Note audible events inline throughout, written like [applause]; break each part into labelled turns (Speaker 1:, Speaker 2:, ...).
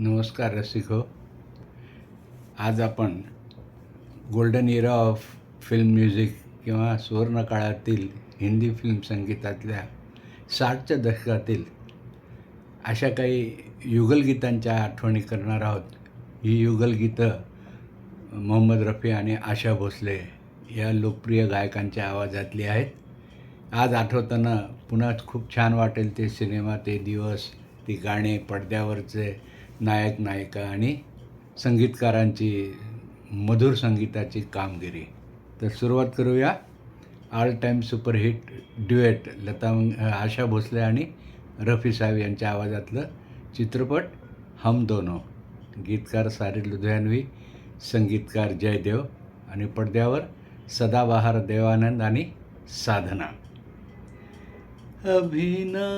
Speaker 1: नमस्कार रसिक हो. आज आपण golden era of film music किंवा सुवर्णकाळातील हिंदी फिल्म संगीतातल्या साठच्या दशकातील अशा काही युगलगीतांच्या आठवणी करणार आहोत. ही युगलगीतं मोहम्मद रफी आणि आशा भोसले या लोकप्रिय गायकांच्या आवाजातली आहेत. आज आठवताना पुन्हा खूप छान वाटेल ते सिनेमा ते दिवस ती गाणे पडद्यावरचे नायक नायिका आणि संगीतकारांची मधुर संगीताची कामगिरी. तर सुरुवात करूया. All time superhit duet Lata Mangeshkar Asha Bhosle आणि रफी साहेब यांच्या आवाजातलं चित्रपट हम दोनो. गीतकार सारी लुधियानवी संगीतकार जयदेव आणि पडद्यावर सदाबहार देवानंद आणि साधना. अभी ना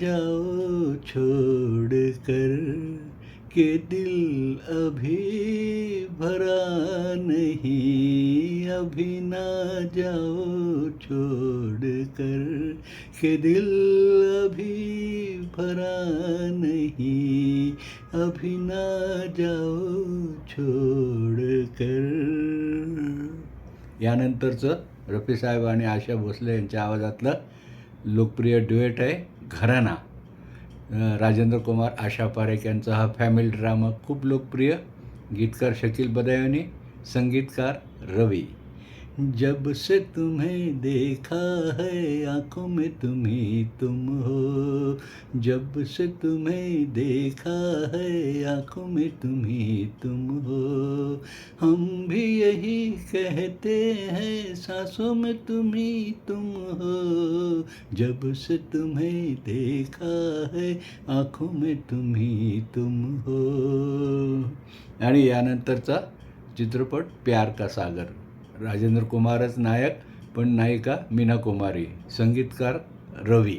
Speaker 1: जाओ छोड़ कर के दिल अभी भरा नहीं अभी ना जाओ छोड़ कर। के दिल अभी भरा नहीं अभी ना जाओ छोड़ कर। यानंतरचं रफी साहेब आणि आशा भोसले यांच्या आवाजातलं लोकप्रिय ड्युएट आहे घराणा. राजेंद्र कुमार आशा पारेख यांचा हा फॅमिली ड्रामा खूप लोकप्रिय. गीतकार शकील बदायनी संगीतकार रवी. जब से तुम्हें देखा है आंखों में तुम्ही तुम हो। जब से तुम्हें देखा है आंखों में तुम्ही तुम हो। हम भी यही कहते हैं सांसों में तुम्ही तुम हो। जब से तुम्हें देखा है आंखों में तुम्ही तुम हो। आणि यानंतरचा चित्रपट प्यार का सागर. राजेंद्र कुमारच नायक पण नायिका मीना कुमारी संगीतकार रवी.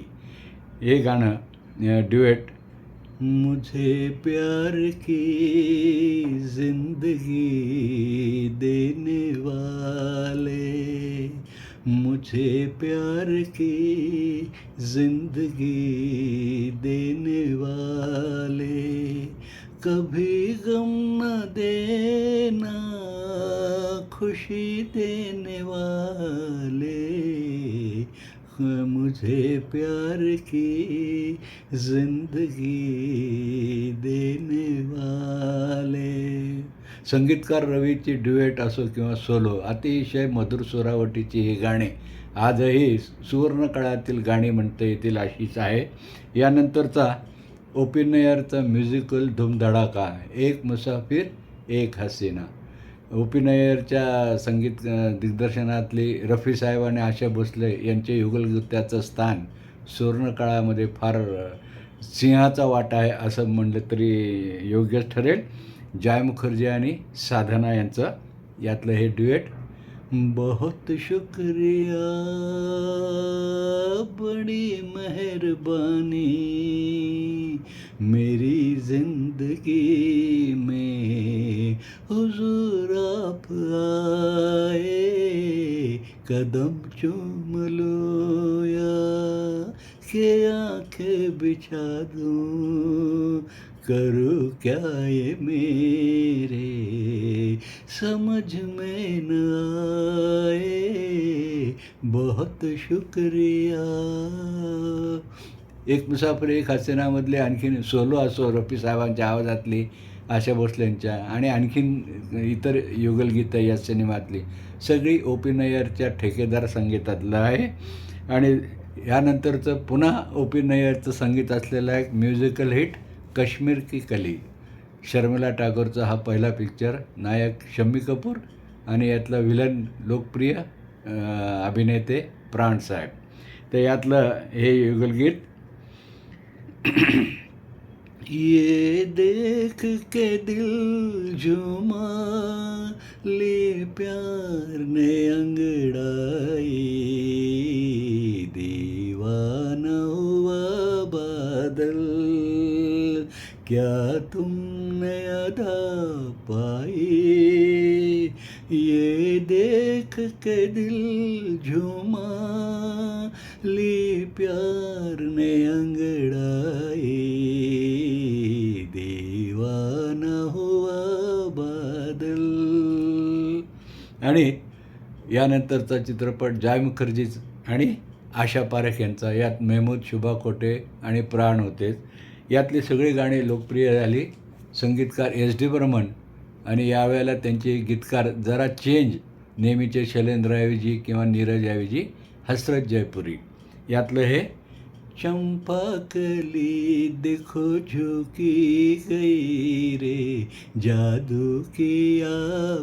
Speaker 1: हे गाणं ड्युएट मुझे प्यार की जिंदगी देने वाले मुझे प्यार की जिंदगी देने वाले कभी गम न देना खुशी देने वाले मुझे प्यार की जिंदगी देने वाले। संगीतकार रवीची ड्युएट असो किंवा सोलो अतिशय मधुर सुरावटीची ही गाणी. आजही सुवर्ण काळातील गाणी म्हणता येतील अशीच आहे. यानंतरचा ओपिनयरचा म्युझिकल धुमधडाका एक मुसाफिर एक हसीना. ओपी नय्यरच्या संगीत दिग्दर्शनातली रफी साहेब आणि आशा भोसले यांचे युगलगृत्याचं स्थान सुवर्णकाळामध्ये फार सिंहाचा वाटा आहे असं म्हणलं तरी योग्यच ठरेल. जय मुखर्जी आणि साधना यांचं यातलं हे ड्युएट. बहुत शुक्रिया बड़ी मेहरबानी मेरी जिंदगी में हुजूर आप आए कदम चूम लो या के आंखें बिछा दूँ करूँ क्या ये मेरे? समझ में न आए। बहुत शुक्रिया। एक मुसाफर एक हसीनामधले आणखीन सोलो असो रफी साहेबांच्या आवाजातली आशा भोसलेंच्या आणि आणखीन इतर युगलगीतं या सिनेमातली. सगळी ओपी ठेकेदार संगीतातलं आहे. आणि यानंतरचं पुन्हा ओपी संगीत असलेलं एक म्युझिकल हिट कश्मीर की कली. शर्मिला टागोरचा हा पहिला पिक्चर नायक शम्मी कपूर आणि यातला विलन लोकप्रिय अभिनेते प्राण साहेब. तर यातलं हे युगलगीत [clears throat] ये देख के दिल झुमा ले प्यार ने अंगड़ाई. दीवाना हुआ बादल. क्या तुमने अदा पाई? ये देख के दिल झुमा ली प्यार ने अंगड़ाई। देव दीवाना हुआ बादल। आणि यानंतरचा चित्रपट जाय मुखर्जीच आणि आशा पारेख यांचा यात मेहमूद शुभा खोटे आणि प्राण होतेच. यातली सगळी गाणी लोकप्रिय झाली. संगीतकार एस डी बर्मन आणि यावेळेला त्यांचे गीतकार जरा चेंज नेहमीचे शैलेंद्रऐवजी किंवा नीरजऐवजी हसरत जयपुरी. यातलं हे चंपा कली देखो झुकी गई रे जादू किया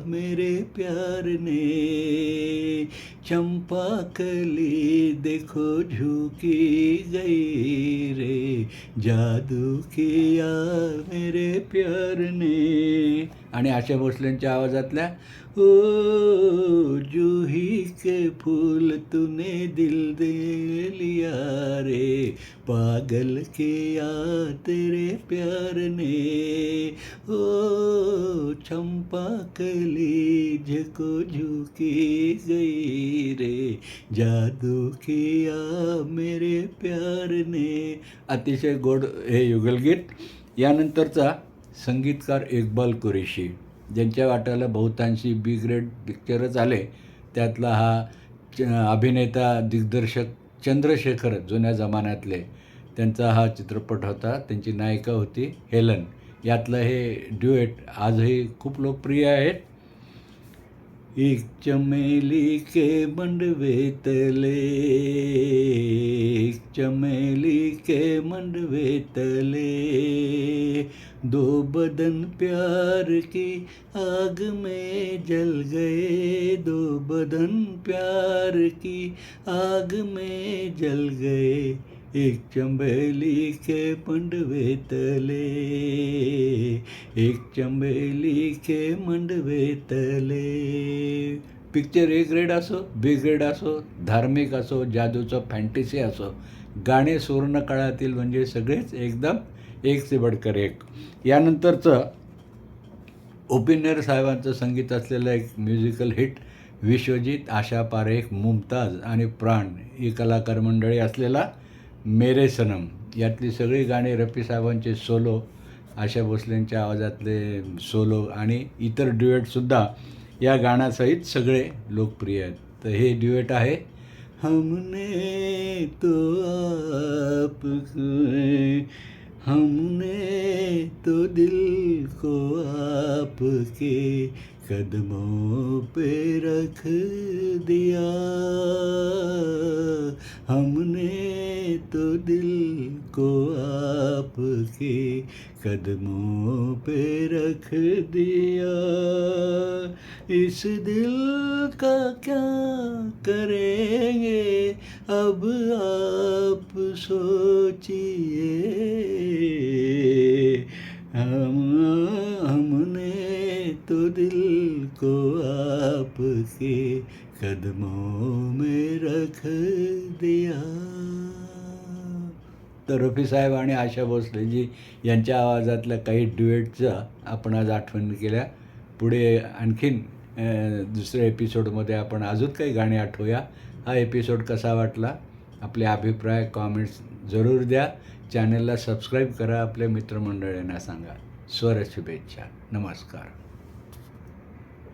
Speaker 1: मेरे प्यार ने चंपा कली देखो झुकी गई रे जादू किया मेरे प्यार ने आणि आशा भोसलेंच्या आवाजातल्या ओ जुही के फूल तुने दिल दे लिया रे पागल किया तेरे प्यार ने ओ चंपा कली झको झुकी गई रे जादू किया मेरे प्यार ने. अतिशय गोड हे युगलगीत. यानंतरचा संगीतकार इक्बाल कुरेशी ज्यांच्या वाट्याला बहुतांशी बी ग्रेड पिक्चरच आले. त्यातला हा च अभिनेता दिग्दर्शक चंद्रशेखर जुन्या जमान्यातले. त्यांचा हा चित्रपट होता. त्यांची नायिका होती हेलन. यातलं हे ड्युएट आजही खूप लोकप्रिय आहेत. एक चमेली के मंडवेतले एक चमेली के मंडवेतले दो बदन प्यार की आग में जल गए। दो बदन प्यार की आग में जल गए। एक चंबेली के मंडवे तले एक चंबेली के मंडवे तले। पिक्चर ए ग्रेड असो बी ग्रेड असो धार्मिक असो जादूचं फॅन्टसी असो गाणे सुवर्णकाळातील म्हणजे सगळेच एकदम एक से बडकर एक. यानंतरचं ओपिनियर साहेबांचं संगीत असलेलं एक म्युझिकल हिट विश्वजित आशा पारेख मुमताज आणि प्राण ही कलाकार मंडळी असलेला मेरे सनम. यातली सगळी गाणी रफी साहेबांचे सोलो आशा भोसलेंच्या आवाजातले सोलो आणि इतर ड्युएटसुद्धा या गाण्यासहित सगळे लोकप्रिय आहेत. तर हे ड्युएट आहे हमने तो आप हम आपके कदमों पे रख दिया। हमने तो दिल को आपके कदमों पे रख दिया। इस दिल का क्या करेंगे? अब आप सोचिए। हम तो दिल को आपके कदमों में रख दिया। तर रफी साहेब आणि आशा भोसलेजी यांच्या आवाजातल्या काही ड्युएटचं आपण आज आठवण केल्या. पुढे आणखीन दुसऱ्या एपिसोडमध्ये आपण अजून काही गाणी आठवूया. हा एपिसोड कसा वाटला? आपले अभिप्राय कॉमेंट्स जरूर द्या. चॅनलला सबस्क्राईब करा. आपल्या मित्रमंडळींना सांगा. स्वर शुभेच्छा नमस्कार.